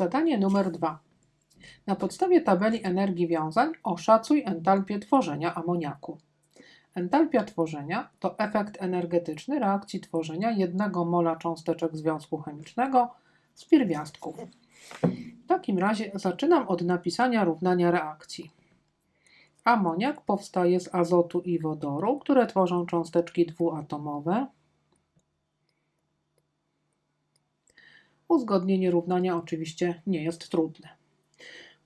Zadanie numer dwa. Na podstawie tabeli energii wiązań oszacuj entalpię tworzenia amoniaku. Entalpia tworzenia to efekt energetyczny reakcji tworzenia jednego mola cząsteczek związku chemicznego z pierwiastków. W takim razie zaczynam od napisania równania reakcji. Amoniak powstaje z azotu i wodoru, które tworzą cząsteczki dwuatomowe. Uzgodnienie równania oczywiście nie jest trudne.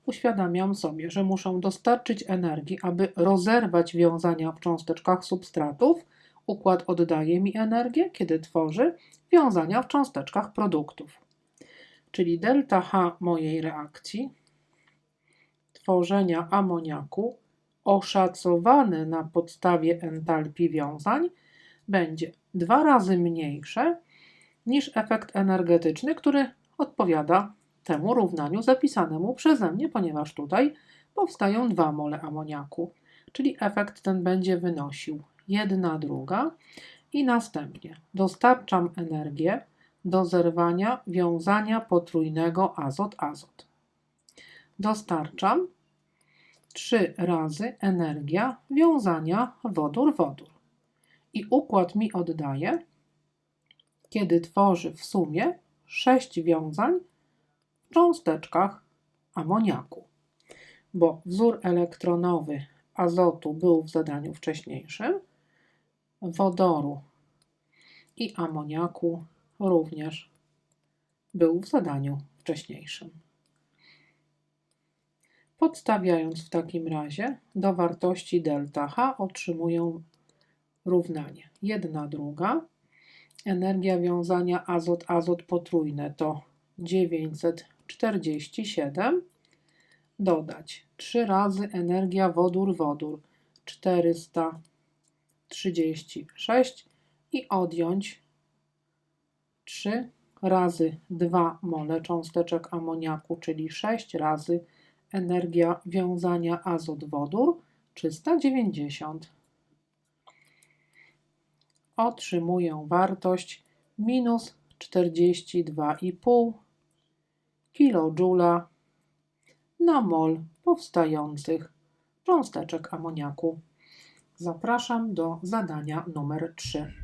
Uświadamiam sobie, że muszę dostarczyć energii, aby rozerwać wiązania w cząsteczkach substratów. Układ oddaje mi energię, kiedy tworzy wiązania w cząsteczkach produktów. Czyli delta H mojej reakcji tworzenia amoniaku oszacowane na podstawie entalpii wiązań będzie dwa razy mniejsze niż efekt energetyczny, który odpowiada temu równaniu zapisanemu przeze mnie, ponieważ tutaj powstają dwa mole amoniaku, czyli efekt ten będzie wynosił 1 druga i następnie dostarczam energię do zerwania wiązania potrójnego azot-azot. Dostarczam 3 razy energia wiązania wodór-wodór. I układ mi oddaje, kiedy tworzy w sumie 6 wiązań w cząsteczkach amoniaku. Bo wzór elektronowy azotu był w zadaniu wcześniejszym, wodoru i amoniaku również był w zadaniu wcześniejszym. Podstawiając w takim razie do wartości delta H otrzymuję równanie 1 druga. Energia wiązania azot-azot potrójne to 947. Dodać. 3 razy energia wodór-wodór 436 i odjąć. 3 razy 2 mole cząsteczek amoniaku, czyli 6 razy energia wiązania azot-wodór 390. Otrzymuję wartość minus 42,5 kJ na mol powstających cząsteczek amoniaku. Zapraszam do zadania numer 3.